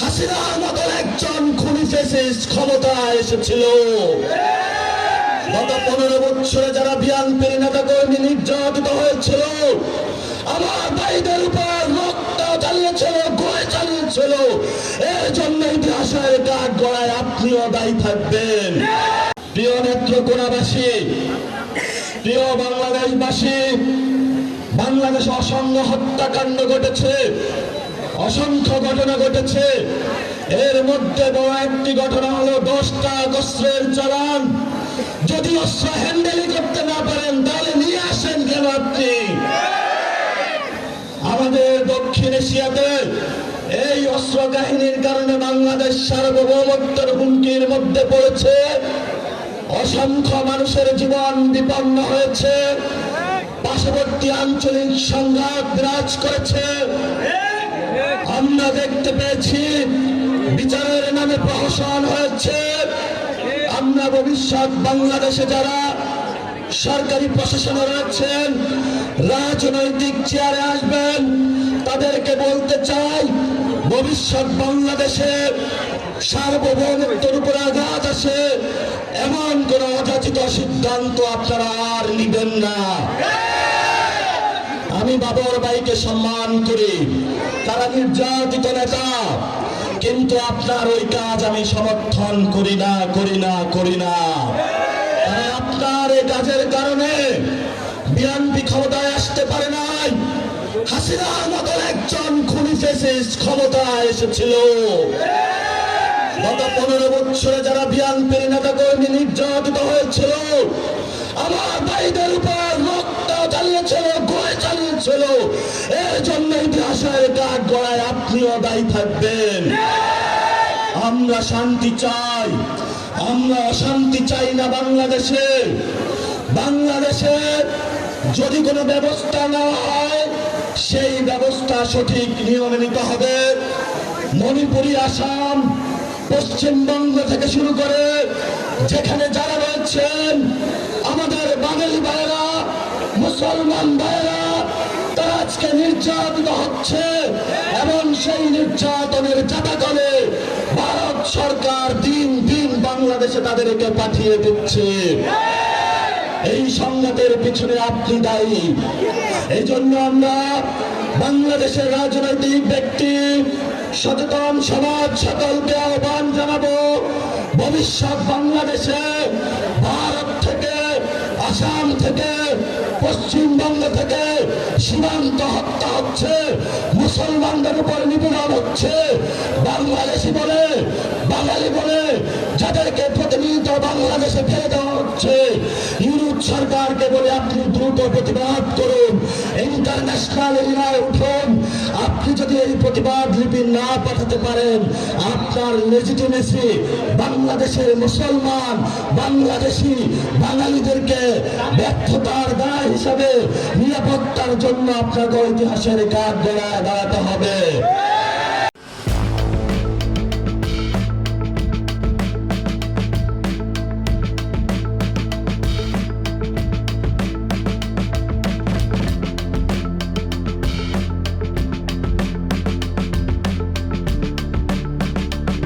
হাসিনার মতন একজন খুনি এসেছিল। গত পনেরো বছরে যারা বিএনপির নেতা কর্মী নির্যাতিত হয়েছিল, আমার ভাইদের উপর রক্ত চালিয়েছিল গুলি চালিয়েছিল। এর জন্য ইতিহাসের কাঠ গড়ায় আপনিও দায়ী থাকবেন। প্রিয় নেত্রকোনাবাসী, প্রিয় বাংলাদেশবাসী, বাংলাদেশে অসংখ্য হত্যাকাণ্ড ঘটেছে। অসংখ্য ঘটনা ঘটেছে। এর মধ্যে বড় একটি ঘটনা হলো দশটা অস্ত্রের চালান। যদি অস্ত্র হ্যান্ডেলই করতে না পারেন, তাহলে নিয়ে আসেন কেন আপনি? আমাদের দক্ষিণ এশিয়াতে এই অস্ত্র কাহিনীর কারণে বাংলাদেশ সার্বভৌমত্বের হুমকির মধ্যে পড়েছে। অসংখ্য মানুষের জীবন বিপন্ন হয়েছে। পার্শ্ববর্তী আঞ্চলিক সংঘাত বিরাজ করেছে। আমরা দেখতে পেয়েছি, বিচারের নামে প্রহসন হয়েছে। আমরা ভবিষ্যৎ বাংলাদেশে যারা সরকারি প্রশাসনে রয়েছেন, রাজনৈতিক চেয়ারে আসবেন, তাদেরকে বলতে চাই, ভবিষ্যৎ বাংলাদেশে সার্বভৌমত্বের উপর আঘাত আসে, এমন কোন অযাচিত সিদ্ধান্ত আপনারা আর নিবেন না। আমি বাবর ভাইকে সম্মান করি। তারা নির্যাতিত নেতা। কিন্তু আপনার ওই কাজ আমি সমর্থন করি না করি না করি না। আপনার এই কাজের কারণে বিএনপি ক্ষমতায় আসতে পারে নাই। হাসিনার মতন একজন খুনি ফেসিস্ট ক্ষমতায় এসেছিল। গত পনেরো বছরে যারা বিএনপির নেতা কর্মী নির্যাতিত হয়েছিল, আমার ভাইদের উপর ইতিহাসের কাঠ গড়ায় আপনিও দায়ী থাকবেন। আমরা শান্তি চাই। আমরা অশান্তি চাই না বাংলাদেশে। বাংলাদেশে যদি কোনো ব্যবস্থা না হয়, সেই ব্যবস্থা সঠিক নিয়মে নিতে হবে। মণিপুরি, আসাম, পশ্চিমবঙ্গ থেকে শুরু করে যেখানে যারা রয়েছেন, আমাদের বাঙালি ভাইয়েরা, মুসলমান ভাইয়েরা তারা আজকে নির্যাতিত হচ্ছে এবং সেই নির্যাতনের জাতাকলে ভারত সরকার দিন দিন বাংলাদেশে তাদেরকে পাঠিয়ে দিচ্ছে। এই সংঘাতের পিছনে আপনি দায়ী। এই জন্য আমরা বাংলাদেশের রাজনৈতিক ব্যক্তি, সচেতন সমাজ সকলকে আহ্বান জানাব, ভবিষ্যৎ বাংলাদেশে ভারত থেকে, আসাম থেকে পশ্চিমবঙ্গ থেকে সীমান্ত হত্যা হচ্ছে, মুসলমানদের উপর নিপীড়ন হচ্ছে। বাংলাদেশি বলে, বাঙালি বলে, যাদেরকে প্রতিনিয়ত বাংলাদেশে ফেলে দেওয়া হচ্ছে। সরকারকে বলে আপনি দ্রুত প্রতিবাদ করুন। ইন্টারন্যাশনাল এরিয়ায় উঠুন। আপনি যদি এই প্রতিবাদ লিপি না পাঠাতে পারেন, আপনার লেজিটিমেসি বাংলাদেশের মুসলমান, বাংলাদেশি বাঙালিদেরকে ব্যর্থতার দায় হিসাবে নিরাপত্তার জন্য আপনাকে ইতিহাসের গড়ায় দাঁড়াতে হবে।